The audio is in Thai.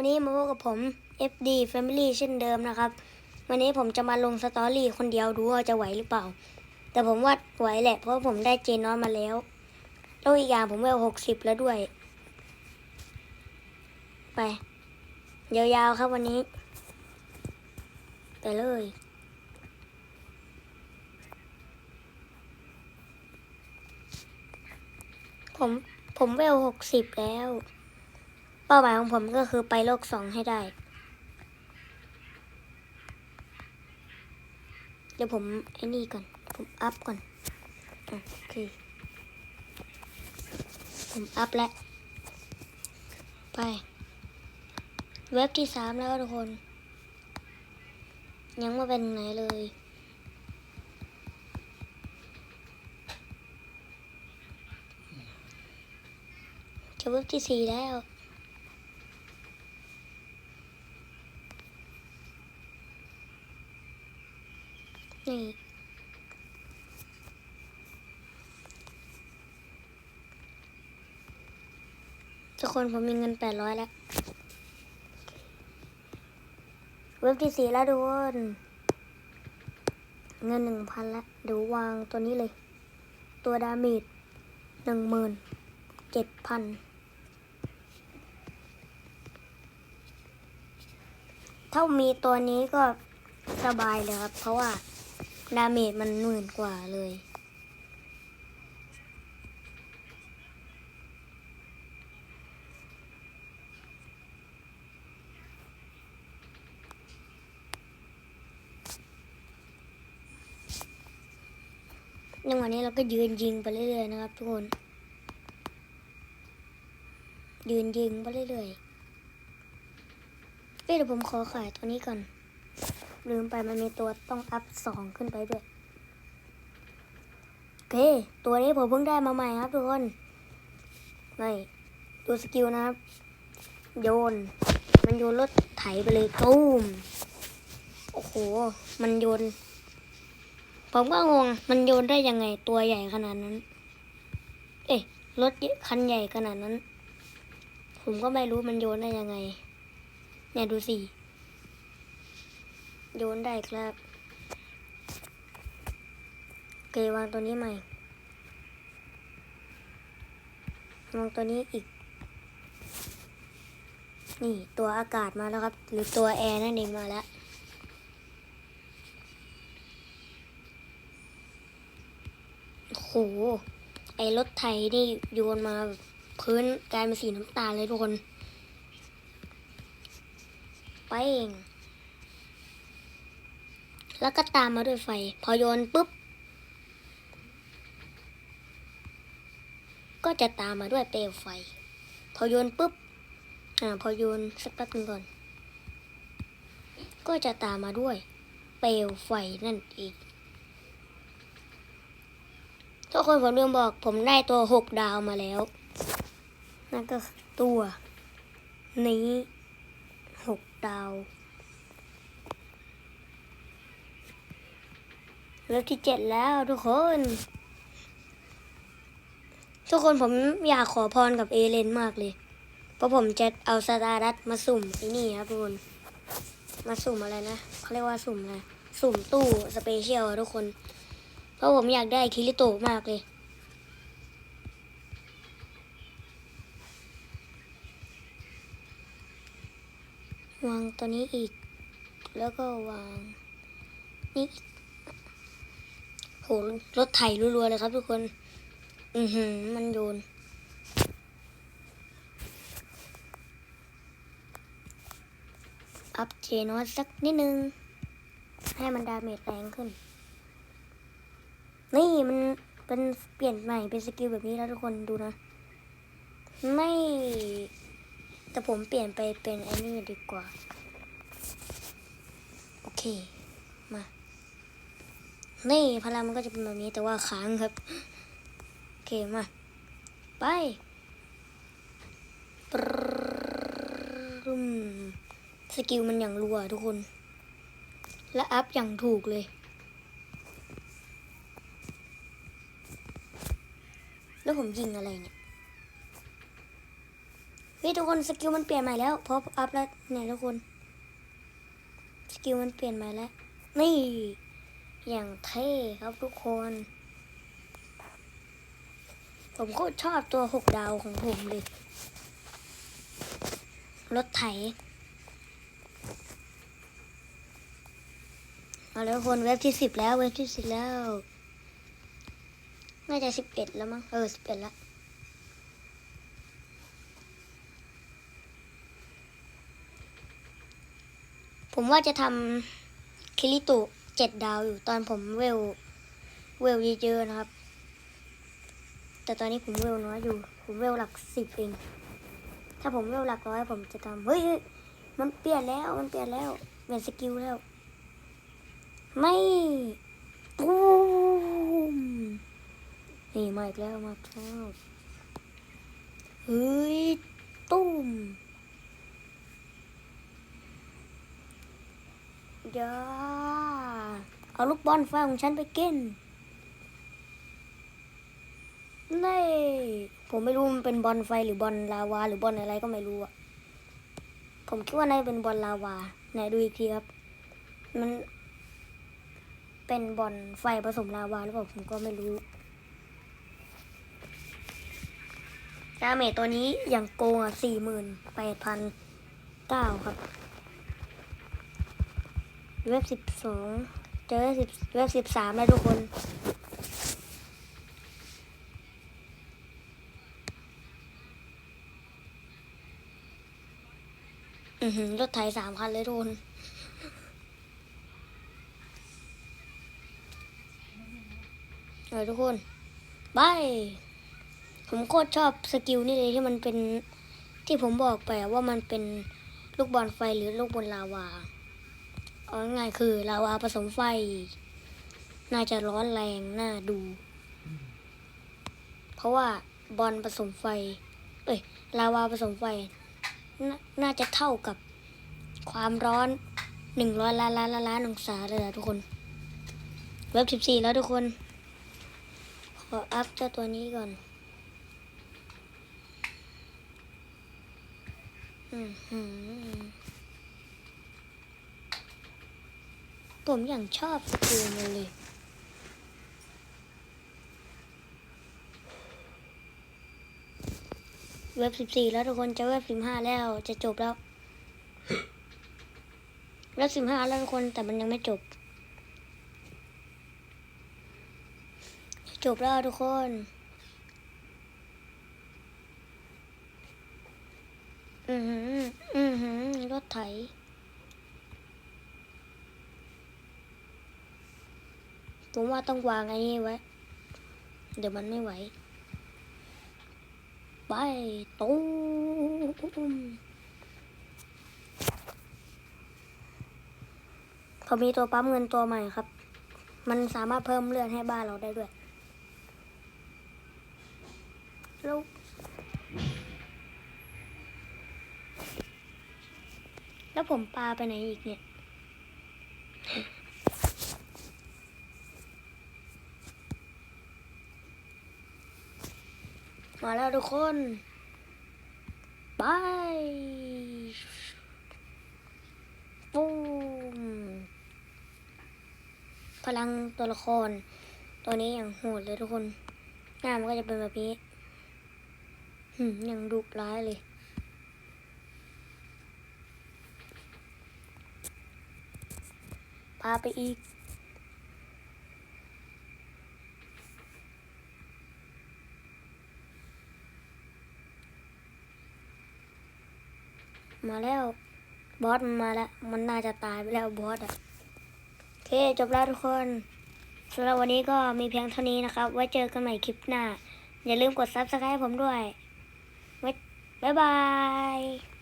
วันนี้มาพบกับผม FD Family เช่นเดิมนะครับ วันนี้ผมจะมาลงสตอรี่คนเดียวดูว่าจะไหวหรือเปล่า แต่ผมว่าไหวแหละเพราะผมได้เจนน้อยมาแล้ว แล้วอีกอย่างผมเวลหกสิบแล้วด้วย ไป ยาวๆครับวันนี้ ไปเลยผมผมเวลหกสิบแล้ว เป้าหมายของผมก็คือไปโลกสองให้ได้ เดี๋ยวผมไอ้นี่ก่อน ผมอัพก่อนอะโอเค ผมอัพแล้ว ไป เว็บที่สามแล้วทุกคน ยังไม่เป็นไหนเลยจะเว็บที่สี่แล้ว นี่ทุกคนผมมีเงินแปดร้อยแล้ว เว็บที่สี่แล้วทุกคนเงินหนึ่งพันแล้วเดี๋ยววางตัวนี้เลย ตัวดาเมจหนึ่งหมื่นเจ็ดพันถ้ามีตัวนี้ก็สบายเลยครับ เพราะว่า ดาเมจมันหมื่นกว่าเลยในวันนี้เราก็ยืนยิงไปเรื่อยๆนะครับทุกคน ยืนยิงไปเรื่อยๆเอ้ยเดี๋ยวผมขอขายตัวนี้ก่อน ลืมไปมันมีตัวต้องอัพสองขึ้นไปด้วยโอเค ตัวนี้ผมเพิ่งได้มาใหม่ครับทุกคนนี่ดูสกิลนะครับ โยน มันโยนรถไถไปเลยตุ้มโอ้โห มันโยน ผมก็งง มันโยนได้ยังไงตัวใหญ่ขนาดนั้น เอ๊ะรถคันใหญ่ขนาดนั้น ผมก็ไม่รู้มันโยนได้ยังไง เนี่ยดูสิ โยนได้ครับเควางตัวนี้ใหม่วางตัวนี้อีก นี่ตัวอากาศมาแล้วครับ หรือตัวแอร์นั่นเองมาแล้ว โห ไอรถไถนี่โยนมาพื้นกลายเป็นสีน้ำตาลเลยทุกคน ไปเอง แล้วก็ตามมาด้วยไฟ พอโยนปุ๊บ ก็จะตามมาด้วยเปลวไฟ พอโยนปุ๊บ อ่า พอโยนสักแป๊บนึงก่อน ก็จะตามมาด้วย เปลวไฟนั่นเองทุกคนผมลืมบอกผมได้ตัวหกดาวมาแล้ว นั่นก็ตัวนี้หกดาว เริ่มที่เจ็ดแล้วทุกคน ทุกคนผมอยากขอพรกับเอเลนมากเลย เพราะผมจะเอาสตาร์ดัตมาสุ่มไอ้นี่ครับทุกคนมาสุ่มอะไรนะเขาเรียกว่าสุ่มอะไรสุ่มตู้สเปเชียลทุกคน เพราะผมอยากได้คิริโตมากเลย วางตัวนี้อีก แล้วก็วางนี่อีก โหรถไถรัวๆเลยครับทุกคน อือหือ มันโยน อัพเจนอสสักนิดนึง ให้มันดาเมจแรงขึ้น นี่มันเป็นเปลี่ยนใหม่เป็นสกิลแบบนี้แล้วทุกคนดูนะ ไม่ แต่ผมเปลี่ยนไปเป็นไอ้นี่ดีกว่า โอเค มา นี่พลังมันก็จะเป็นแบบนี้แต่ว่าค้างครับ โอเคมา ไปปรึมสกิลมันอย่างรัวทุกคน และอัพอย่างถูกเลยแล้วผมยิงอะไรเนี่ย เฮ้ยทุกคนสกิลมันเปลี่ยนใหม่แล้วพออัพแล้วเนี่ยทุกคน สกิลมันเปลี่ยนใหม่แล้ว นี่ อย่างเท่ครับทุกคน ผมโคตรชอบตัวหกดาวของผมเลย รถไถเอาแล้วคนเว็บที่สิบแล้ว เว็บที่สิบแล้ว น่าจะสิบเอ็ดแล้วมั้ง เออสิบเอ็ดแล้วผมว่าจะทำคิริตุ เจ็ดดาวอยู่ตอนผมเวลเวลเยอะๆนะครับ แต่ตอนนี้ผมเวลน้อยอยู่ ผมเวลหลักสิบเองถ้าผมเวลหลักร้อยผมจะทำเฮ้ยมันเปลี่ยนแล้วมันเปลี่ยนแล้วเปลี่ยนสกิลแล้ว ไม่ตูมนี่มาอีกแล้วมาแล้วเฮ้ยตุ้มย่า เอาลูกบอลไฟของฉันไปเก้นนี่ผมไม่รู้มันเป็นบอลไฟหรือบอลลาวา หรือบอลอะไรก็ไม่รู้อะผมคิดว่าน่าจะเป็นบอลลาวาไหนดูอีกทีครับ มันเป็นบอลไฟผสมลาวาหรือเปล่าผมก็ไม่รู้ดาเมจตัวนี้อย่างโกงอะสี่หมื่นแปดพันเก้าครับ เว็บสิบสอง เจอสิบเว็บสิบสามแล้วทุกคนอือหือรถไถสามคันเลยทุกคนเออทุกคนบายผมโคตรชอบสกิลนี่เลยที่มันเป็นที่ผมบอกไปว่ามันเป็นลูกบอลไฟหรือลูกบอลลาวา เอาง่ายคือลาวาผสมไฟ น่าจะร้อนแรงน่าดู เพราะว่าบอลผสมไฟ เอ้ยลาวาผสมไฟนน่าจะเท่ากับความร้อนหนึ่งร้อยล้านล้านล้านล้านองศาเลยอะทุกคน เว็บสิบสี่แล้วทุกคน ขออัพเจ้าตัวนี้ก่อนอือหือ ผมอย่างชอบสกิลมันเลย เว็บสิบสี่แล้วทุกคนจะเว็บสิบห้าแล้วจะจบแล้ว เว็บสิบห้าแล้วทุกคนแต่มันยังไม่จบ จบแล้วทุกคนอือหือ อือหือ รถไถ ผมว่าต้องวางไอ้นี่ไว้ เดี๋ยวมันไม่ไหว ไปตูมเขามีตัวปั๊มเงินตัวใหม่ครับ มันสามารถเพิ่มเลือดให้บ้านเราได้ด้วยล้วแล้วผมปลาไปไหนอีกเนี่ย มาแล้วทุกคนบายปูมพลังตัวละคร ตัวนี้อย่างโหดเลยทุกคน หน้ามันก็จะเป็นแบบนี้หืมอย่างดุร้ายเลยพาไปอีก มาแล้วบอสมันมาแล้ว มันน่าจะตายไปแล้วบอสอะโอเคจบแล้วทุกคนสำหรับวันนี้ก็มีเพียงเท่านี้นะครับ ไว้เจอกันใหม่คลิปหน้า อย่าลืมกด subscribe ผมด้วยไว้บ๊ายบาย